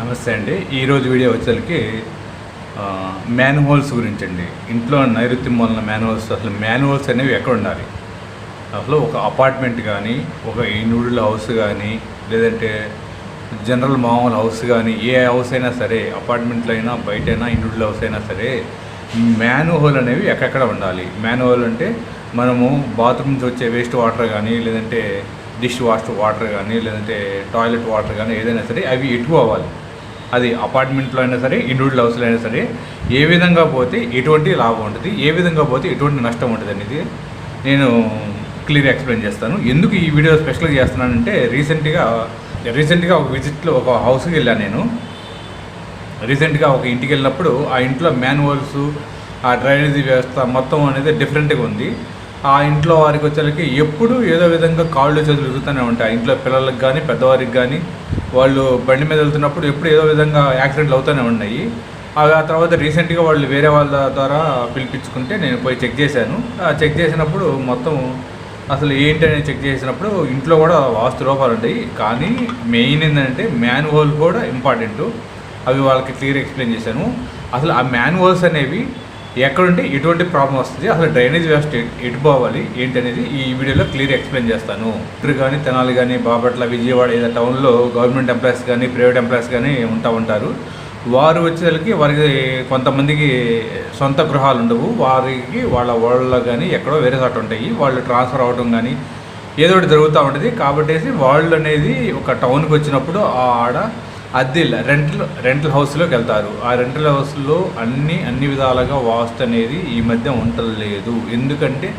నమస్తే అండి. ఈరోజు వీడియో వచ్చేసరికి మ్యాన్హోల్స్ గురించి అండి ఇంట్లో నైరుత్యం మూలన మ్యాన్హోల్స్ అసలు మ్యాన్హోల్స్ అనేవి ఎక్కడ ఉండాలి అసలు ఒక అపార్ట్మెంట్ కానీ ఒక ఇండివిజువల్ హౌస్ కానీ లేదంటే జనరల్ మామూలు హౌస్ కానీ ఏ హౌస్ అయినా సరే అపార్ట్మెంట్లో అయినా బయటైనా ఇండివిజువల్ హౌస్ అయినా సరే మ్యాన్హోల్ అనేవి ఎక్కడెక్కడ ఉండాలి? మ్యాన్హోల్ అంటే మనము బాత్రూమ్ నుంచి వచ్చే వేస్ట్ వాటర్ కానీ లేదంటే డిష్ వాష్ వాటర్ కానీ లేదంటే టాయిలెట్ వాటర్ కానీ ఏదైనా సరే అవి ఎటు పోవాలి? అది అపార్ట్మెంట్లో అయినా సరే ఇండివిజువల్ హౌస్లో అయినా సరే ఏ విధంగా పోతే ఎటువంటి లాభం ఉంటుంది ఏ విధంగా పోతే ఎటువంటి నష్టం ఉంటుంది అనేది నేను క్లియర్ ఎక్స్ప్లెయిన్ చేస్తాను. ఎందుకు ఈ వీడియో స్పెషల్గా చేస్తున్నానంటే రీసెంట్గా రీసెంట్గా ఒక విజిట్లో ఒక హౌస్కి వెళ్ళాను నేను. రీసెంట్గా ఒక ఇంటికి వెళ్ళినప్పుడు ఆ ఇంట్లో మాన్యువల్స్ ఆ డ్రైనేజీ వ్యవస్థ మొత్తం అనేది డిఫరెంట్గా ఉంది. ఆ ఇంట్లో వారికి వచ్చేసరికి ఎప్పుడు ఏదో విధంగా కాళ్ళు చేతులు ఎదుగుతూనే ఉంటాయి. ఆ ఇంట్లో పిల్లలకు కానీ పెద్దవారికి కానీ వాళ్ళు బండి మీద వెళ్తున్నప్పుడు ఎప్పుడు ఏదో విధంగా యాక్సిడెంట్లు అవుతూనే ఉన్నాయి. అవి ఆ తర్వాత రీసెంట్గా వాళ్ళు వేరే వాళ్ళ ద్వారా పిలిపించుకుంటే నేను పోయి చెక్ చేశాను. ఆ చెక్ చేసినప్పుడు మొత్తం అసలు ఏంటి అని చెక్ చేసినప్పుడు ఇంట్లో కూడా వాస్తు లోపాలు ఉంటాయి. కానీ మెయిన్ ఏంటంటే మ్యాన్హోల్ కూడా ఇంపార్టెంట్. అవి వాళ్ళకి క్లియర్ ఎక్స్ప్లెయిన్ చేశాను. అసలు ఆ మ్యాన్హోల్స్ అనేవి ఎక్కడుంటే ఎటువంటి ప్రాబ్లం వస్తుంది. అసలు డ్రైనేజ్ వ్యవస్థ ఎటు- పోవాలి? ఏంటి అనేది ఈ వీడియోలో క్లియర్ ఎక్స్ప్లెయిన్ చేస్తాను. ఇద్దరు కానీ తెనాలి కానీ బాపట్ల విజయవాడ ఏదో టౌన్లో గవర్నమెంట్ ఎంప్లాయీస్ కానీ ప్రైవేట్ ఎంప్లాయీస్ కానీ ఉంటా ఉంటారు. వారు వచ్చేసరికి వారికి కొంతమందికి సొంత గృహాలు ఉండవు. వారికి వాళ్ళ వాళ్ళ కానీ ఎక్కడో వేరే చోట ఉంటాయి. వాళ్ళు ట్రాన్స్ఫర్ అవ్వడం కానీ ఏదో ఒకటి జరుగుతూ ఉంటుంది. కాబట్టి వాళ్ళు అనేది ఒక టౌన్కి వచ్చినప్పుడు ఆ ఆడ అద్దెల రెంటల్ రెంటల్ హౌస్లోకి వెళ్తారు. ఆ రెంటల్ హౌస్లో అన్ని అన్ని విధాలుగా వాస్తు అనేది ఈ మధ్య ఉండలేదు ఎందుకంటే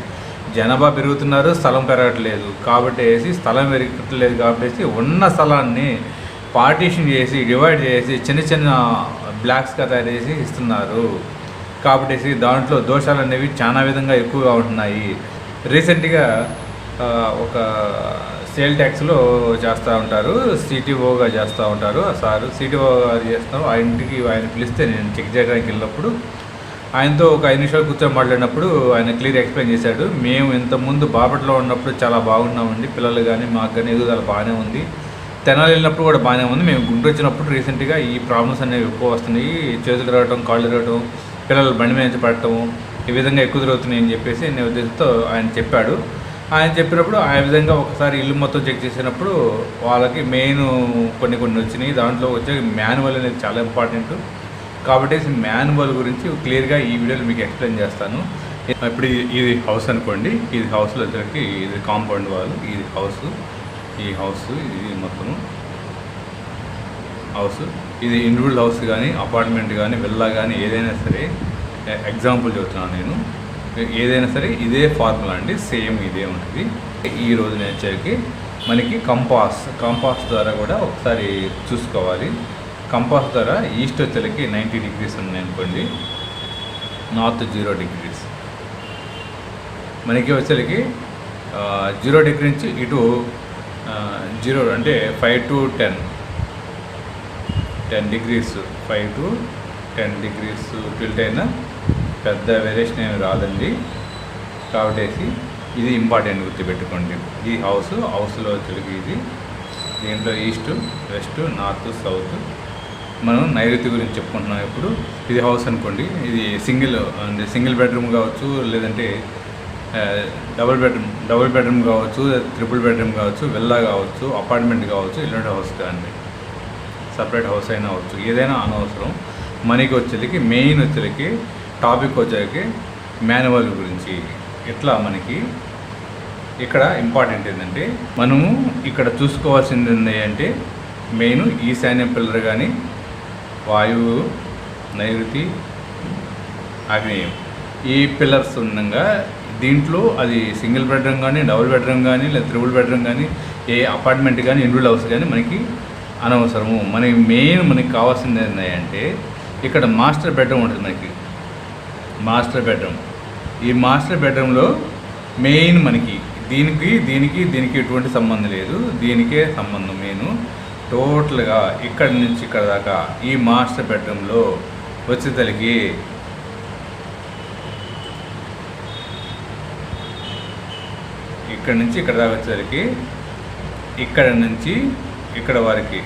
జనాభా పెరుగుతున్నారు స్థలం పెరగట్లేదు. కాబట్టి స్థలం పెరగట్లేదు కాబట్టి ఉన్న స్థలాన్ని పార్టీషన్ చేసి డివైడ్ చేసి చిన్న చిన్న బ్లాక్స్గా తయారు చేసి ఇస్తున్నారు. కాబట్టి దాంట్లో దోషాలు అనేవి చాలా విధంగా ఎక్కువగా ఉంటున్నాయి. రీసెంట్గా ఒక సేల్ ట్యాక్స్లో చేస్తూ ఉంటారు. సిటీఓగా చేస్తూ ఉంటారు. ఆ సార్ సిటీఓ గారు చేస్తాం. ఆ ఇంటికి ఆయన పిలిస్తే నేను చెక్ చేయడానికి వెళ్ళినప్పుడు ఆయనతో ఒక ఐదు నిమిషాలు కూర్చొని మాట్లాడినప్పుడు ఆయన క్లియర్ ఎక్స్ప్లెయిన్ చేశాడు. మేము ఇంతకుముందు బాపట్లో ఉన్నప్పుడు చాలా బాగున్నామండి. పిల్లలు కానీ మాకు కానీ ఎదుగుదల బాగానే ఉంది. తెనాలి వెళ్ళినప్పుడు కూడా బాగానే ఉంది. మేము గుంటూరు వచ్చినప్పుడు రీసెంట్గా ఈ ప్రాబ్లమ్స్ అనేవి ఎక్కువ వస్తున్నాయి. చేతులు తిరగటం కాళ్ళు తిరగటం పిల్లలు బండి మీద పడటం ఈ విధంగా ఎక్కువ తిరుగుతున్నాయి అని చెప్పేసి నేను ఉద్దేశంతో ఆయన చెప్పాడు. ఆయన చెప్పినప్పుడు ఆ విధంగా ఒకసారి ఇల్లు మొత్తం చెక్ చేసినప్పుడు వాళ్ళకి మెయిన్ కొన్ని కొన్ని వచ్చినాయి. దాంట్లో వచ్చే మాన్యువల్ అనేది చాలా ఇంపార్టెంట్. కాబట్టి మాన్యువల్ గురించి క్లియర్గా ఈ వీడియోలో మీకు ఎక్స్ప్లెయిన్ చేస్తాను. ఇప్పుడు ఇది- హౌస్ అనుకోండి. ఇది హౌస్లో వచ్చేసరికి ఇది కాంపౌండ్ వాల్ ఇది హౌస్ ఈ హౌస్ ఇది మొత్తము. హౌస్ ఇది ఇండివిజువల్ హౌస్ కానీ అపార్ట్మెంట్ కానీ విల్లా కానీ ఏదైనా సరే ఎగ్జాంపుల్ చెబుతున్నాను నేను. ఏదైనా సరే ఇదే ఫార్ములా అండి సేమ్ ఇదే ఉంటుంది. ఈ రోజు వచ్చేసరికి మనకి కంపాస్ కంపాస్ ద్వారా కూడా ఒకసారి చూసుకోవాలి. కంపాస్ ద్వారా ఈస్ట్ వచ్చేసరికి నైంటీ డిగ్రీస్ ఉన్నాయి అనుకోండి నార్త్ జీరో డిగ్రీస్. మనకి వచ్చేసరికి జీరో డిగ్రీ నుంచి ఇటు జీరో అంటే five to ten. Ten degrees five to ten degrees tilt అయినా పెద్ద వేరియేషన్ ఏమి రాదండి. కాబట్టి ఇది ఇంపార్టెంట్ గుర్తుపెట్టుకోండి. ఈ హౌస్ హౌస్లో వచ్చేసరికి ఇది దీంట్లో ఈస్ట్ వెస్ట్ నార్త్ సౌత్ మనం నైరుతి గురించి చెప్పుకుంటున్నాం ఇప్పుడు. ఇది హౌస్ అనుకోండి. ఇది సింగిల్ అంటే సింగిల్ బెడ్రూమ్ కావచ్చు లేదంటే డబుల్ బెడ్రూమ్ డబుల్ బెడ్రూమ్ కావచ్చు ట్రిపుల్ బెడ్రూమ్ కావచ్చు విల్లా కావచ్చు అపార్ట్మెంట్ కావచ్చు ఇలాంటి హౌస్ కానీ సపరేట్ హౌస్ అయినా అవచ్చు ఏదైనా అనవసరం. మనీకి వచ్చేసరికి మెయిన్ వచ్చేలకి టాపిక్ వచ్చేసరికి మాన్యువల్ గురించి. ఇట్లా మనకి ఇక్కడ ఇంపార్టెంట్ ఏంటంటే మనము ఇక్కడ చూసుకోవాల్సింది ఏంటంటే అంటే మెయిన్ ఈశాన్య పిల్లర్ కానీ వాయువు నైరుతి అగ్నేయం. ఈ పిల్లర్స్ ఉండగా దీంట్లో అది సింగిల్ బెడ్రూమ్ కానీ డబుల్ బెడ్రూమ్ కానీ లేదా త్రిబుల్ బెడ్రూమ్ కానీ ఏ అపార్ట్మెంట్ కానీ ఇండివిజువల్ హౌస్ కానీ మనకి అనవసరము. మనకి మెయిన్ మనకి కావాల్సింది ఏంటంటే ఇక్కడ మాస్టర్ బెడ్రూమ్ ఉంటుంది మనకి. Master bedroom. ఈ మాస్టర్ బెడ్రూమ్లో మెయిన్ మనకి దీనికి దీనికి దీనికి ఎటువంటి సంబంధం లేదు. దీనికే సంబంధం మెయిన్. టోటల్గా ఇక్కడ నుంచి ఇక్కడ దాకా ఈ మాస్టర్ బెడ్రూమ్లో వచ్చేసరికి ఇక్కడ నుంచి ఇక్కడ దాకా వచ్చేసరికి ఇక్కడ నుంచి ఇక్కడ వరకు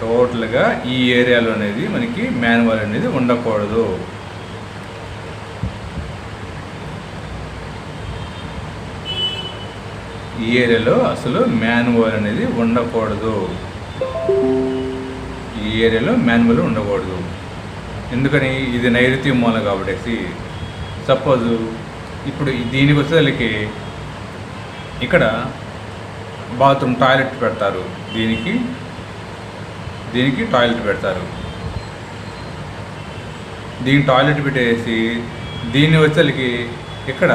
టోటల్గా ఈ ఏరియాలో అనేది మనకి మ్యాన్యువల్ అనేది ఉండకూడదు. ఈ ఏరియాలో అసలు మాన్యువల్ అనేది ఉండకూడదు. ఈ ఏరియాలో మాన్యువల్ ఉండకూడదు. ఎందుకని? ఇది నైరుతి మూల కాబట్టి సపోజ్ ఇప్పుడు దీనికి వచ్చేసరికి ఇక్కడ బాత్రూమ్ టాయిలెట్ పెడతారు. దీనికి దీనికి టాయిలెట్ పెడతారు. దీనికి టాయిలెట్ పెట్టేసి దీన్ని వచ్చేసరికి ఇక్కడ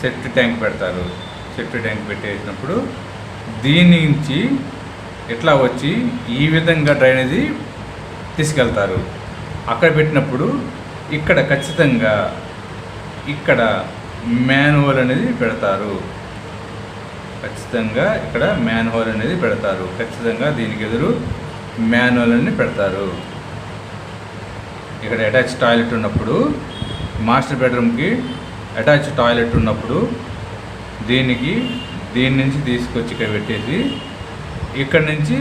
సెట్ ట్యాంక్ పెడతారు. సెట్ ట్యాంక్ పెట్టేసినప్పుడు దీని నుంచి ఇట్లా వచ్చి ఈ విధంగా డ్రైనేజీ తీసుకెళ్తారు. అక్కడ పెట్టినప్పుడు ఇక్కడ ఖచ్చితంగా ఇక్కడ మ్యాన్హోల్ అనేది పెడతారు. ఖచ్చితంగా ఇక్కడ మ్యాన్హోల్ అనేది పెడతారు. ఖచ్చితంగా దీనికి ఎదురు మ్యాన్హోల్ అనేది పెడతారు. ఇక్కడ అటాచ్ టాయిలెట్ ఉన్నప్పుడు మాస్టర్ బెడ్రూమ్కి అటాచ్ టాయిలెట్ ఉన్నప్పుడు దీనికి దీని నుంచి తీసుకొచ్చి ఇక్కడ పెట్టేసి ఇక్కడ నుంచి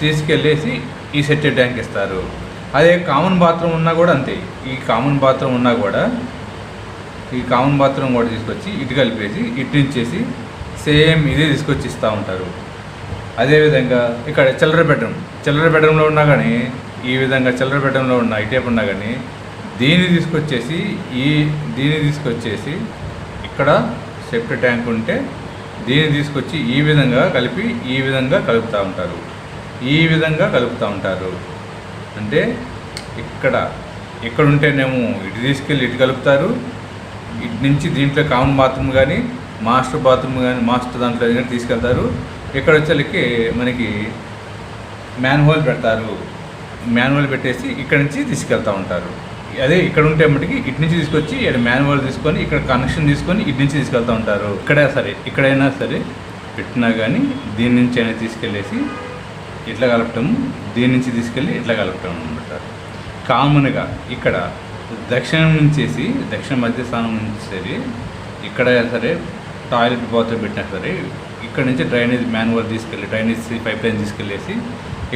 తీసుకెళ్ళేసి ఈ సెట్ ట్యాంక్ ఇస్తారు. అదే కామన్ బాత్రూమ్ ఉన్నా కూడా అంతే. ఈ కామన్ బాత్రూమ్ ఉన్నా కూడా ఈ కామన్ బాత్రూమ్ కూడా తీసుకొచ్చి ఇటు కలిపేసి ఇటు నుంచేసి సేమ్ ఇదే తీసుకొచ్చి ఇస్తూ ఉంటారు. అదేవిధంగా ఇక్కడ చిల్లర బెడ్రూమ్ చిల్లర బెడ్రూమ్లో ఉన్నా కానీ ఈ విధంగా చిల్లర బెడ్రూమ్లో ఉన్న ఈ ఉన్నా కానీ దీన్ని తీసుకొచ్చేసి ఈ దీన్ని తీసుకొచ్చేసి ఇక్కడ సెప్ట్ ట్యాంక్ ఉంటే దీన్ని తీసుకొచ్చి ఈ విధంగా కలిపి ఈ విధంగా కలుపుతూ ఉంటారు. ఈ విధంగా కలుపుతూ ఉంటారు. అంటే ఇక్కడ ఇక్కడ ఉంటేనేమో ఇటు తీసుకెళ్ళి ఇటు కలుపుతారు. ఇటు నుంచి దీంట్లో కామన్ బాత్రూమ్ కానీ మాస్టర్ బాత్రూమ్ కానీ మాస్టర్ దాంట్లో కానీ తీసుకెళ్తారు. ఇక్కడ వచ్చేసరికి మనకి మ్యాన్హోల్ పెడతారు. మ్యాన్హోల్ పెట్టేసి ఇక్కడ నుంచి తీసుకెళ్తూ ఉంటారు. అదే ఇక్కడ ఉంటే మటుకి ఇటు నుంచి తీసుకొచ్చి ఇక్కడ మాన్యువల్ తీసుకొని ఇక్కడ కనెక్షన్ తీసుకొని ఇటు నుంచి తీసుకెళ్తూ ఉంటారు. ఇక్కడే సరే ఇక్కడైనా సరే పెట్టినా కానీ దీని నుంచి అయినా తీసుకెళ్ళేసి ఇట్లా కలపటం దీని నుంచి తీసుకెళ్ళి ఇట్లా కలపటం అనమాట కామన్గా ఇక్కడ దక్షిణం నుంచేసి దక్షిణ మధ్య స్థానం నుంచి సరే ఇక్కడ సరే టాయిలెట్ బాత్రూమ్ పెట్టినా సరే ఇక్కడ నుంచి డ్రైనేజ్ మాన్యువల్ తీసుకెళ్ళి డ్రైనేజ్ పైప్ లైన్ తీసుకెళ్ళేసి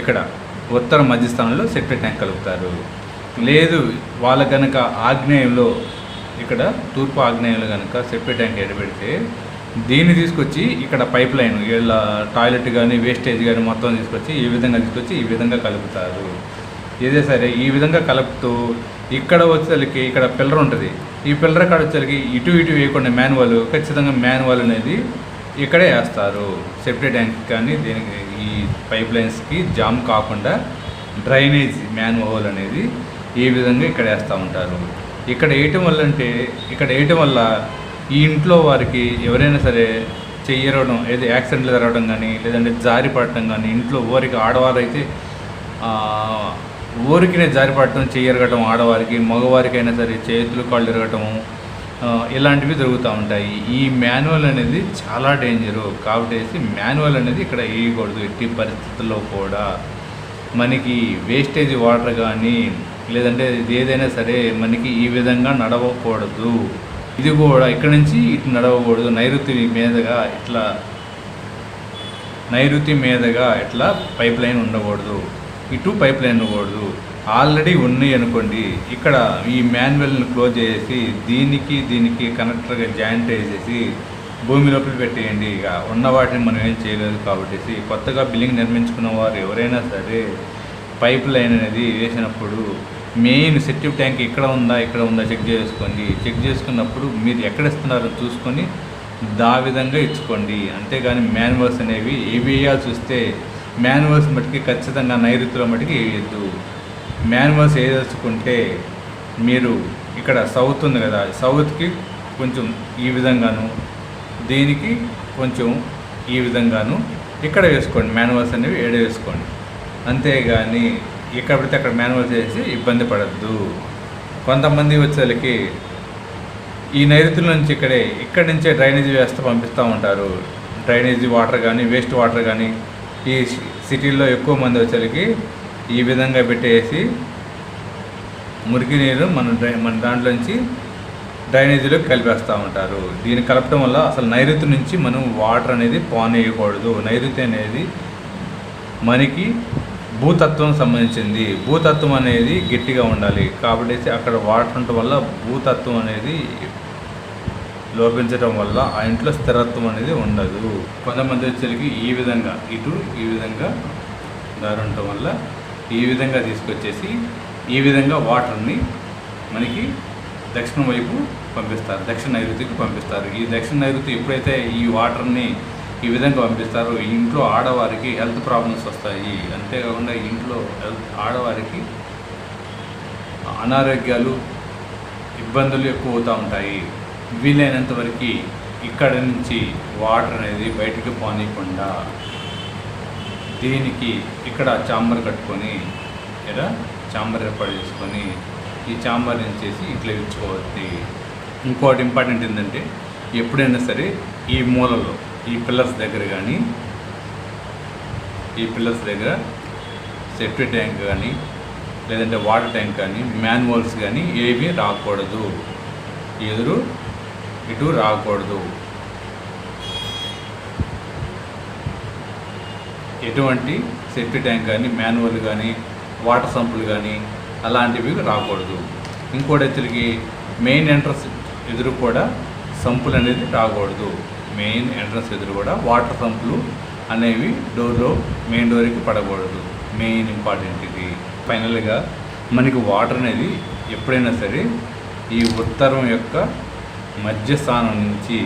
ఇక్కడ ఉత్తర మధ్య స్థానంలో సెపరేట్ ట్యాంక్ కలుపుతారు. లేదు వాళ్ళ కనుక ఆగ్నేయంలో ఇక్కడ తూర్పు ఆగ్నేయంలో కనుక సెప్టిక్ ట్యాంక్ ఎడబెడితే దీన్ని తీసుకొచ్చి ఇక్కడ పైప్ లైన్ వీళ్ళ టాయిలెట్ కానీ వేస్టేజ్ కానీ మొత్తం తీసుకొచ్చి ఈ విధంగా తీసుకొచ్చి ఈ విధంగా కలుపుతారు. ఏదే సరే ఈ విధంగా కలుపుతూ ఇక్కడ వచ్చేసరికి ఇక్కడ పిల్లర్ ఉంటుంది. ఈ పిల్లర్ కాడ వచ్చేసరికి ఇటు ఇటు వేయకుండా మాన్యువల్ ఖచ్చితంగా మాన్యువల్ అనేది ఇక్కడే వేస్తారు. సెప్టీ ట్యాంక్ కానీ దీనికి ఈ పైప్ లైన్స్కి జామ్ కాకుండా డ్రైనేజ్ మ్యాన్హోల్ అనేది ఈ విధంగా ఇక్కడ వేస్తూ ఉంటారు. ఇక్కడ వేయటం వల్ల అంటే ఇక్కడ వేయటం వల్ల ఈ ఇంట్లో వారికి ఎవరైనా సరే చెయ్యరవడం ఏదో యాక్సిడెంట్లు జరగడం కానీ లేదంటే జారి పడటం కానీ ఇంట్లో ఊరికి ఆడవారు అయితే ఊరికినే జారి పడటం చెయ్యరగటం ఆడవారికి మగవారికైనా సరే చేతులు కాళ్ళు ఎరగటము ఇలాంటివి జరుగుతూ ఉంటాయి. ఈ మాన్యువల్ అనేది చాలా డేంజరు. కాబట్టి మాన్యువల్ అనేది ఇక్కడ వేయకూడదు. ఎట్టి పరిస్థితుల్లో కూడా. మనకి వేస్టేజ్ వాటర్ కానీ లేదంటే ఇది ఏదైనా సరే మనకి ఈ విధంగా నడవకూడదు. ఇది కూడా ఇక్కడ నుంచి ఇటు నడవకూడదు. నైరుతి మీదుగా ఇట్లా నైరుతి మీదుగా ఇట్లా పైప్ లైన్ ఉండకూడదు. ఇటు పైప్ లైన్ ఉండకూడదు. ఆల్రెడీ ఉన్నాయి అనుకోండి. ఇక్కడ ఈ మాన్యువల్ని క్లోజ్ చేసి దీనికి దీనికి కనెక్టర్గా జాయింట్ వేసేసి భూమి లోపల పెట్టేయండి. ఇక ఉన్న వాటిని మనం ఏం చేయలేదు కాబట్టి కొత్తగా బిల్డింగ్ నిర్మించుకున్న వారు ఎవరైనా సరే పైప్ లైన్ అనేది వేసినప్పుడు మెయిన్ సెప్టివ్ ట్యాంక్ ఇక్కడ ఉందా ఇక్కడ ఉందా చెక్ చేసుకోండి. చెక్ చేసుకున్నప్పుడు మీరు ఎక్కడ ఇస్తున్నారో చూసుకొని దా విధంగా ఇచ్చుకోండి. అంతేగాని మాన్యువల్స్ అనేవి ఏవి వేయాల్సి వస్తే మాన్యువల్స్ మటుకి ఖచ్చితంగా నైరుతిలో మటుకి వేయద్దు. మాన్యువల్స్ వేయదలుచుకుంటే మీరు ఇక్కడ సౌత్ ఉంది కదా సౌత్కి కొంచెం ఈ విధంగాను దీనికి కొంచెం ఈ విధంగాను ఇక్కడ వేసుకోండి మాన్యువల్స్ అనేవి ఏడ వేసుకోండి. అంతేగాని ఇక్కడ పడితే అక్కడ మాన్యువల్స్ వేసి ఇబ్బంది పడద్దు. కొంతమంది వచ్చేసరికి ఈ నైరుతుల నుంచి ఇక్కడే ఇక్కడి నుంచే డ్రైనేజీ వ్యవస్థ పంపిస్తూ ఉంటారు. డ్రైనేజీ వాటర్ కానీ వేస్ట్ వాటర్ కానీ ఈ సిటీల్లో ఎక్కువ మంది వచ్చేసరికి ఈ విధంగా పెట్టేసి మురికి నీరు మన డ్రై మన దాంట్లోంచి డ్రైనేజీలో కలిపేస్తూ ఉంటారు. దీన్ని కలపడం వల్ల అసలు నైరుతి నుంచి మనం వాటర్ అనేది పానేయకూడదు నైరుతి అనేది మనకి భూతత్వం సంబంధించింది. భూతత్వం అనేది గట్టిగా ఉండాలి. కాబట్టి అక్కడ వాటర్ ఉండటం వల్ల భూతత్వం అనేది లోపించడం వల్ల ఆ ఇంట్లో స్థిరత్వం అనేది ఉండదు. కొంతమంది వచ్చేసరికి ఈ విధంగా ఇటు ఈ విధంగా దారి ఉండటం వల్ల ఈ విధంగా తీసుకొచ్చేసి ఈ విధంగా వాటర్ని మనకి దక్షిణం వైపు పంపిస్తారు దక్షిణ నైరుతికి పంపిస్తారు. ఈ దక్షిణ నైరుతి ఎప్పుడైతే ఈ వాటర్ని ఈ విధంగా పంపిస్తారో ఇంట్లో ఆడవారికి హెల్త్ ప్రాబ్లమ్స్ వస్తాయి. అంతేకాకుండా ఇంట్లో హెల్త్ ఆడవారికి అనారోగ్యాలు ఇబ్బందులు ఎక్కువ అవుతూ ఉంటాయి. వీలైనంత వరకు ఇక్కడ నుంచి వాటర్ అనేది బయటికి పోనీయకుండా దీనికి ఇక్కడ చాంబర్ కట్టుకొని ఇక్కడ చాంబర్ ఏర్పాటు చేసుకొని ఈ చాంబర్ చేసి ఇట్లా ఇచ్చుకోవచ్చు ఇంకోటి ఇంపార్టెంట్ ఏంటంటే ఎప్పుడైనా సరే ఈ మూలలో ఈ పిల్లర్స్ దగ్గర కానీ ఈ పిల్లర్స్ దగ్గర సెఫ్టీ ట్యాంక్ కానీ లేదంటే వాటర్ ట్యాంక్ కానీ మ్యాన్వల్స్ కానీ ఏమీ రాకూడదు. ఎదురు ఇటు రాకూడదు. ఎటువంటి సెఫ్టీ ట్యాంక్ కానీ మ్యాన్వల్ కానీ వాటర్ సంపులు కానీ అలాంటివి రాకూడదు. ఇంకోటి తిరిగి మెయిన్ ఎంట్రన్స్ ఎదురు కూడా సంపులు అనేది రాకూడదు. మెయిన్ ఎంట్రన్స్ ఎదురు కూడా వాటర్ సంపులు అనేవి డోర్లో మెయిన్ డోర్కి పడకూడదు. మెయిన్ ఇంపార్టెంట్ ఇది. ఫైనల్గా మనకి వాటర్ అనేది ఎప్పుడైనా సరే ఈ ఉత్తరం యొక్క మధ్యస్థానం నుంచి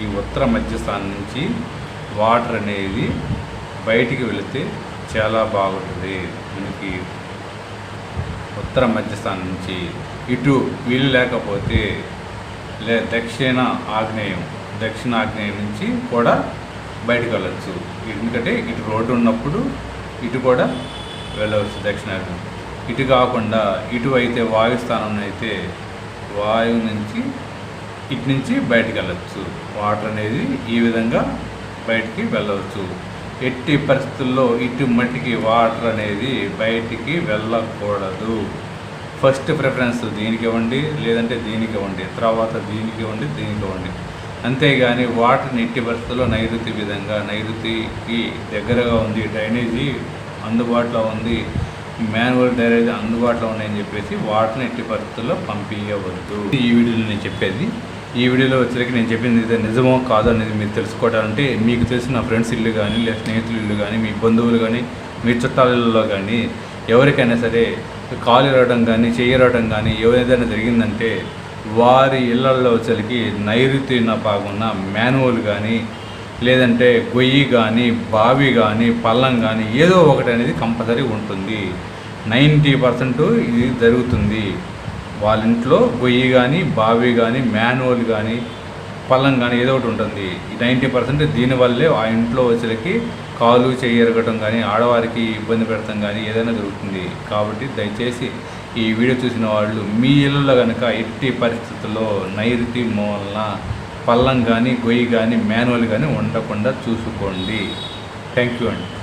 ఈ ఉత్తర మధ్యస్థానం నుంచి వాటర్ అనేది బయటికి వెళితే చాలా బాగుంటుంది. మనకి ఉత్తర మధ్యస్థానం నుంచి ఇటు వీలు లేకపోతే లే దక్షిణ ఆగ్నేయం దక్షిణ ఆగ్నేయం నుంచి కూడా బయటకు వెళ్ళచ్చు. ఎందుకంటే ఇటు రోడ్డు ఉన్నప్పుడు ఇటు కూడా వెళ్ళవచ్చు దక్షిణాగ్నేయం. ఇటు కాకుండా ఇటు అయితే వాయుస్థానం అయితే వాయువు నుంచి ఇటు నుంచి బయటకు వెళ్ళచ్చు. వాటర్ అనేది ఈ విధంగా బయటికి వెళ్ళవచ్చు. ఎట్టి పరిస్థితుల్లో ఇటు మట్టికి వాటర్ అనేది బయటికి వెళ్ళకూడదు. ఫస్ట్ ప్రిఫరెన్స్ దీనికి ఇవ్వండి లేదంటే దీనికి ఇవ్వండి. తర్వాత దీనికి ఇవ్వండి దీనికి ఇవ్వండి. అంతేగాని వాటర్ని ఎట్టి పరిస్థితుల్లో నైరుతి విధంగా నైరుతికి దగ్గరగా ఉంది డ్రైనేజీ అందుబాటులో ఉంది మాన్యువల్ డ్రైనేజ్ అందుబాటులో ఉన్నాయని చెప్పేసి వాటర్ని ఎట్టి పరిస్థితుల్లో పంపించవద్దు ఈ వీడియోలో నేను చెప్పేది ఈ వీడియోలో వచ్చేసరికి నేను చెప్పింది ఇది నిజమో కాదో అనేది మీరు తెలుసుకోవడాలంటే మీకు తెలిసిన ఫ్రెండ్స్ ఇల్లు కానీ లేదా స్నేహితులు ఇల్లు కానీ మీ బంధువులు కానీ మీ చుట్టాలలో కానీ ఎవరికైనా సరే కాలు ఇరవడం కానీ చేయరవడం కానీ ఏదైనా జరిగిందంటే వారి ఇళ్ళలో వచ్చేసరికి నైరుతిన బాగున్న మాన్యువల్ కానీ లేదంటే గొయ్యి కానీ బావి కానీ పల్లం కానీ ఏదో ఒకటి అనేది కంపల్సరీ ఉంటుంది. నైంటీ పర్సెంట్ ఇది జరుగుతుంది. వాళ్ళ ఇంట్లో గొయ్యి కానీ బావి కానీ మాన్యువల్ కానీ పల్లం కానీ ఏదో ఒకటి ఉంటుంది. నైంటీ పర్సెంట్ దీనివల్లే ఆ ఇంట్లో వచ్చేలకి కాలు చేయరగటం కానీ ఆడవారికి ఇబ్బంది పెడతాం కానీ ఏదైనా జరుగుతుంది కాబట్టి దయచేసి ఈ వీడియో చూసిన వాళ్ళు మీ ఇళ్ళలో కనుక ఎట్టి పరిస్థితుల్లో నైరుతి మూలన పల్లం కానీ గొయ్యి కానీ మాన్యువల్ కానీ ఉండకుండా చూసుకోండి. థ్యాంక్ యూ అండి.